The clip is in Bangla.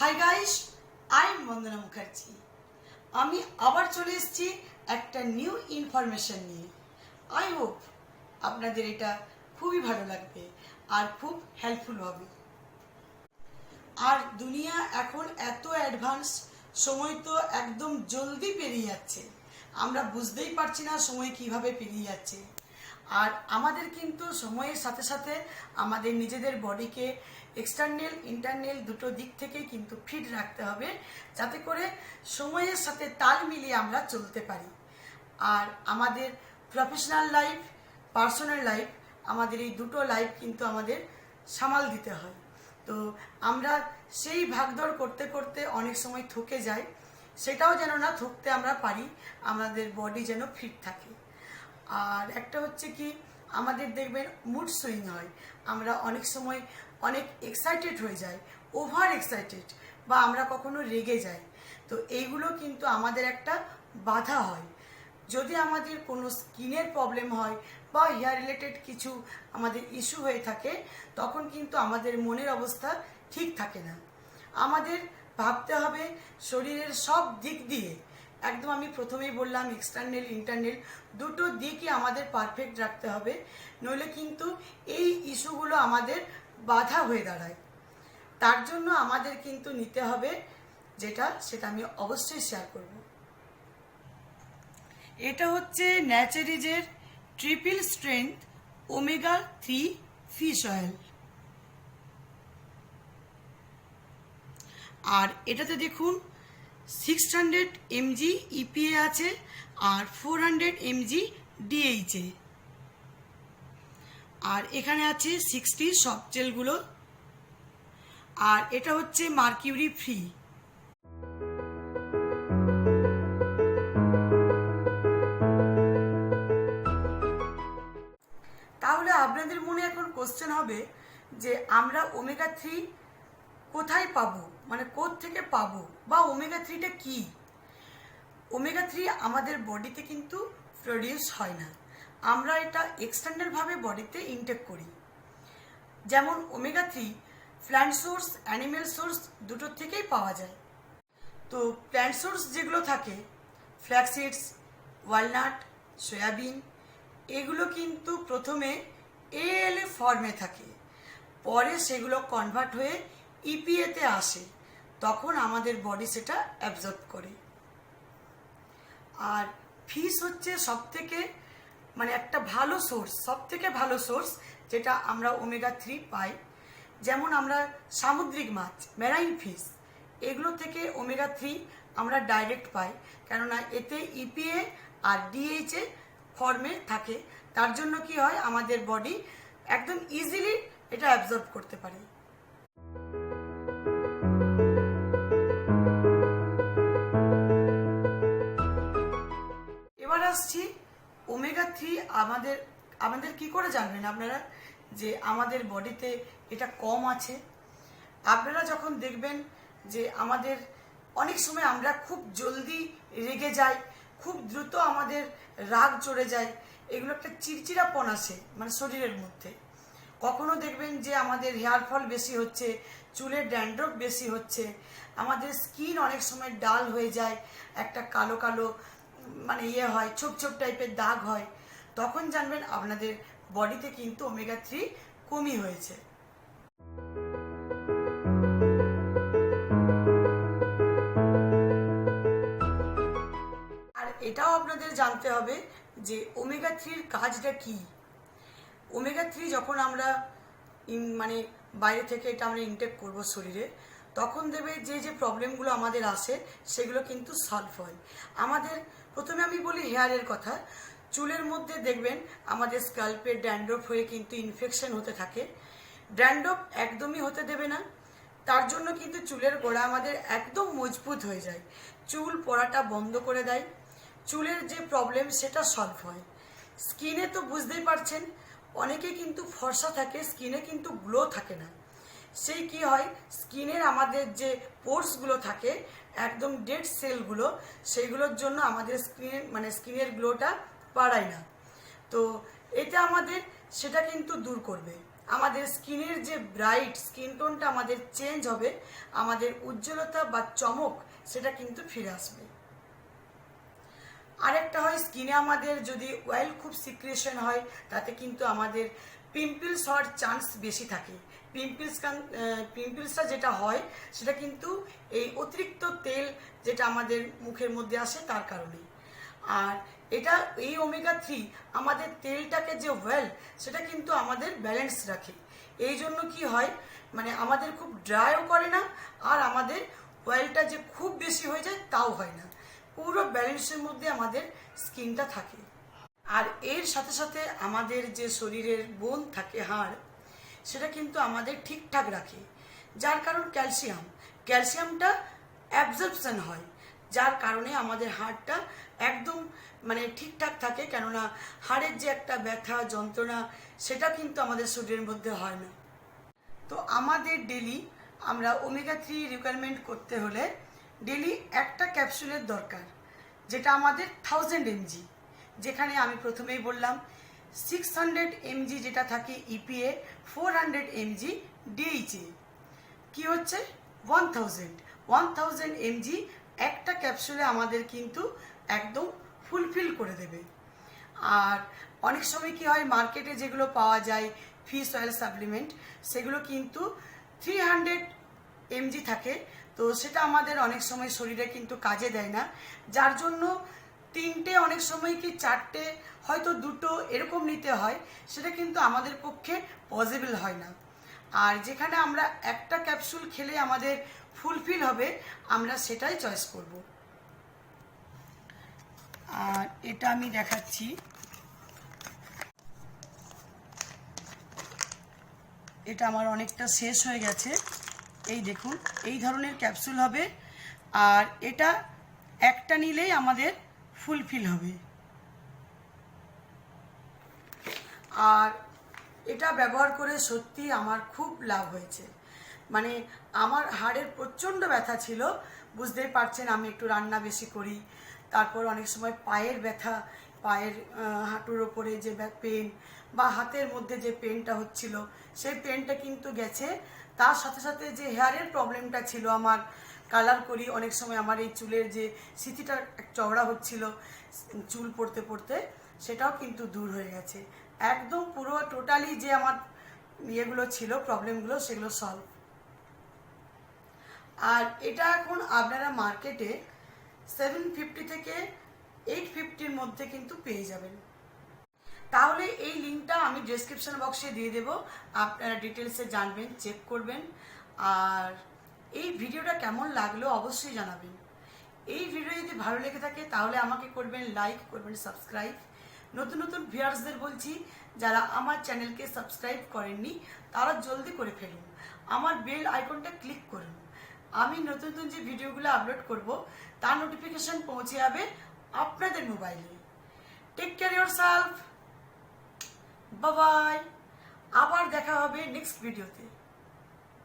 Hi guys I Bandana Mukherjee আমি আবার চলে এসেছি একটা নিউ ইনফরমেশন নিয়ে। আই হোপ আপনাদের এটা খুবই ভালো লাগবে আর খুব হেল্পফুল হবে। আর দুনিয়া এখন এত অ্যাডভান্স সময় তো একদম জলদি পেরিয়ে যাচ্ছে। আমরা বুঝতেই পারছি না সময় কীভাবে পেরিয়ে যাচ্ছে। আর আমাদের কিন্তু সময়ের সাথে সাথে আমাদের নিজেদের বডিকে এক্সটার্নাল ইন্টারনাল দুটো দিক থেকেই কিন্তু ফিট রাখতে হবে, যাতে করে সময়ের সাথে তাল মিলিয়ে আমরা চলতে পারি। আর আমাদের প্রফেশনাল লাইফ পার্সোনাল লাইফ আমাদের এই দুটো লাইফ কিন্তু আমাদের সামাল দিতে হয়। তো আমরা সেই ভাগদৌড় করতে করতে অনেক সময় থকে যাই, সেটাও যেন না থকতে আমরা পারি, আমাদের বডি যেন ফিট থাকে। আর একটা হচ্ছে কি, আমাদের দেখবেন মুড সুইং হয়। আমরা অনেক সময় অনেক এক্সাইটেড হয়ে যাই ওভার এক্সাইটেড বা আমরা কখনো রেগে যাই। তো এইগুলো কিন্তু আমাদের একটা বাধা হয়। যদি আমাদের কোনো স্কিনের প্রবলেম হয়, বা হেয়ার রিলেটেড কিছু আমাদের ইস্যু হয়ে থাকে, তখন কিন্তু আমাদের মনের অবস্থা ঠিক থাকে না। আমাদের ভাবতে হবে শরীরের সব দিক দিয়ে একদম আমি প্রথমেই বললাম এক্সটার্নাল ইন্টারনাল দুটো দিকই আমাদের পারফেক্ট রাখতে হবে। নইলে কিন্তু এই ইস্যুগুলো আমাদের বাধা হয়ে দাঁড়ায়। তার জন্য আমাদের কিন্তু নিতে হবে যেটা, সেটা আমি অবশ্যই শেয়ার করব। এটা হচ্ছে ন্যাচারিজের triple strength omega three fish oil আর এটাতে দেখুন six hundred M G EPA আছে আর four hundred M G DHA আর এখানে আছে সিক্সটি সফট জেলগুলো। আর এটা হচ্ছে মার্কিউরি ফ্রি। তাহলে আপনাদের মনে এখন কোশ্চেন হবে যে আমরা ওমেগা থ্রি কোথায় পাবো? মানে কোথ থেকে পাবো? বা ওমেগা থ্রিটা কি? ওমেগা থ্রি আমাদের বডিতে কিন্তু প্রডিউস হয় না। আমরা এটা এক্সটার্নালভাবে বডিতে ইনটেক করি। যেমন omega three plant source animal source দুটোর থেকেই পাওয়া যায়। তো প্ল্যান্ট সোর্স যেগুলো থাকে ফ্ল্যাক্সিডস ওয়ালনাট সয়াবিন এগুলো কিন্তু প্রথমে এএলএ ফর্মে থাকে। পরে সেগুলো কনভার্ট হয়ে ইপিএতে আসে। তখন আমাদের বডি সেটা অ্যাবজর্ব করে। আর ফিস হচ্ছে সব থেকে মানে একটা ভালো সোর্স সব থেকে ভালো সোর্স যেটা আমরা ওমেগা থ্রি পাই। যেমন আমরা সামুদ্রিক মাছ মেরাইন ফিস এগুলো থেকে ওমেগা থ্রি আমরা ডাইরেক্ট পাই। কেননা এতে ইপিএ আর ডিএইচএ ফর্মে থাকে। তার জন্য কি হয়, আমাদের বডি একদম ইজিলি এটা অ্যাবজর্ব করতে পারে। আসছি। ওমেগা থ্রি আমাদের আমাদের কি করে জানবেন আপনারা? যে আমাদের বডিতে এটা কম আছে। আপনারা যখন দেখবেন যে আমাদের অনেক সময় আমরা খুব জলদি রেগে যাই, খুব দ্রুত আমাদের রাগ চড়ে যায়, এগুলো একটা চিরচিরাপন আসে মানে শরীরের মধ্যে। কখনো দেখবেন যে আমাদের হেয়ার ফল বেশি হচ্ছে, চুলের ড্যান্ড্রফ বেশি হচ্ছে, আমাদের স্কিন অনেক সময় ডাল হয়ে যায়, একটা কালো কালো মানে ইয়ে হয়, ছোপ ছোপ টাইপের দাগ হয়, তখন জানবেন আপনাদের বডিতে কিন্তু ওমেগা থ্রি কমই হয়েছে। আর এটাও আপনাদের জানতে হবে যে ওমেগা থ্রির কাজটা কি। ওমেগা থ্রি যখন আমরা মানে বাইরে থেকে এটা আমরা ইনটেক করব শরীরে তখন দেবে যে যে প্রবলেমগুলো আমাদের আসে, সেগুলো কিন্তু সলভ হয়। আমাদের প্রথমে আমি বলি হেয়ারের কথা। চুলের মধ্যে দেখবেন আমাদের স্কাল্পের ড্যান্ড্রফ হয়ে কিন্তু ইনফেকশন হতে থাকে। ড্যান্ড্রফ একদমই হতে দেবে না। তার জন্য কিন্তু চুলের গোড়া আমাদের একদম মজবুত হয়ে যায়। চুল পড়াটা বন্ধ করে দেয়। চুলের যে প্রবলেম সেটা সলভ হয়। স্কিনে তো বুঝতেই পারছেন, অনেকে কিন্তু ফর্সা থাকে, স্কিনে কিন্তু গ্লো থাকে না। সেই কি হয়? স্কিনের আমাদের যে পোর্সগুলো থাকে, একদম ডেড সেলগুলো সেইগুলোর জন্য আমাদের স্কিন মানে স্কিনের গ্লোটা বাড়ায় না। তো এটা আমাদের, সেটা কিন্তু দূর করবে। আমাদের স্কিনের যে ব্রাইট স্কিন টোনটা আমাদের চেঞ্জ হবে, আমাদের উজ্জ্বলতা বা চমক, সেটা কিন্তু ফিরে আসবে। আরেকটা হয়, স্কিনে আমাদের যদি অয়েল খুব সিক্রেশন হয়, তাতে কিন্তু আমাদের পিম্পলস হওয়ার চান্স বেশি থাকে। পিম্পলস পিম্পলসটা যেটা হয়, সেটা কিন্তু এই অতিরিক্ত তেল যেটা আমাদের মুখের মধ্যে আসে তার কারণে। আর এটা, এই ওমেগা থ্রি আমাদের তেলটাকে যে ওয়েল সেটা কিন্তু আমাদের ব্যালেন্স রাখে। এই জন্য কি হয় মানে আমাদের খুব ড্রাইও করে না, আর আমাদের অয়েলটা যে খুব বেশি হয়ে যায়, তাও হয় না। পুরো ব্যালেন্সের মধ্যে আমাদের স্কিনটা থাকে। আর এর সাথে সাথে আমাদের যে শরীরের বোন থাকে হাড়, সেটা কিন্তু আমাদের ঠিকঠাক রাখে। যার কারণ ক্যালসিয়াম। ক্যালসিয়ামটা অ্যাবজর্পশন হয়, যার কারণে আমাদের হাড়টা একদম মানে ঠিকঠাক থাকে, কেননা হাড়ের যে একটা ব্যথা, যন্ত্রণা, সেটা কিন্তু আমাদের শরীরের মধ্যে হয় না। তো আমাদের ডেলি আমরা ওমেগা থ্রি রিকোয়ারমেন্ট করতে হলে ডেলি একটা ক্যাপসুলের দরকার, যেটা আমাদের থাউজেন্ড এমজি যেখানে আমি প্রথমেই বললাম সিক্স হান্ড্রেড এমজি যেটা থাকে EPA four hundred M G DHA কি হচ্ছে? One thousand one thousand M G একটা ক্যাপসুলে আমাদের কিন্তু একদম ফুলফিল করে দেবে। আর অনেক সময় কি হয় মার্কেটে যেগুলো পাওয়া যায় ফিশ অয়েল সাপ্লিমেন্ট সেগুলো কিন্তু থ্রি হান্ড্রেড এমজি থাকে। তো সেটা আমাদের অনেক সময় শরীরে কিন্তু কাজে দেয় না। যার জন্য তিনটে অনেক সময় কি চারটে, হয়তো দুটো এরকম নিতে হয়, সেটা কিন্তু আমাদের পক্ষে পসিবল হয় না। আর যেখানে আমরা একটা ক্যাপসুল খেলে আমাদের ফুলফিল হবে, আমরা সেটাই চয়েস করব। আর এটা আমি দেখাচ্ছি। এটা আমার অনেকটা শেষ হয়ে গেছে। এই দেখুন, এই ধরনের ক্যাপসুল হবে। আর এটা একটা নিলেই আমাদের ফুলফিল হবে। আর এটা ব্যবহার করে সত্যি আমার খুব লাভ হয়েছে। মানে আমার হাড়ের প্রচণ্ড ব্যথা ছিল, বুঝতেই পারছেন আমি একটু রান্না বেশি করি, তারপর অনেক সময় পায়ের ব্যথা, পায়ের হাঁটুর ওপরে যে পেন বা হাতের মধ্যে যে পেনটা হচ্ছিল, সেই পেনটা কিন্তু গেছে। তার সাথে সাথে যে হেয়ারের প্রবলেমটা ছিল আমার কালার করি, অনেক সময় আমার এই চুলের যে স্মৃতিটা চওড়া হচ্ছিল, চুল পড়তে পড়তে, সেটাও কিন্তু দূর হয়ে গেছে। একদম পুরো টোটালি যে আমার ইয়েগুলো ছিল প্রবলেমগুলো সেগুলো সলভ আর এটা এখন আপনারা মার্কেটে সেভেন ফিফটি থেকে এইট ফিফটির মধ্যে কিন্তু পেয়ে যাবেন। তাহলে এই লিঙ্কটা আমি ডেসক্রিপশন বক্সে দিয়ে দেব। আপনারা ডিটেলসে জানবেন চেক করবেন। আর এই ভিডিওটা কেমন লাগল অবশ্যই জানাবেন। এই ভিডিও যদি ভালো লেগে থাকে, তাহলে আমাকে করবেন লাইক করবেন সাবস্ক্রাইব নতুন নতুন ভিউয়ার্সদের বলছি, যারা আমার চ্যানেলকে সাবস্ক্রাইব করেননি, তারা জলদি করে ফেলুন। আমার বেল আইকনটা ক্লিক করুন। আমি নতুন নতুন যে ভিডিওগুলো আপলোড করব, তার নোটিফিকেশন পৌঁছে যাবে আপনাদের মোবাইলে টেক কেয়ার ইয়োর সেলফ বাবাই আবার দেখা হবে নেক্সট ভিডিওতে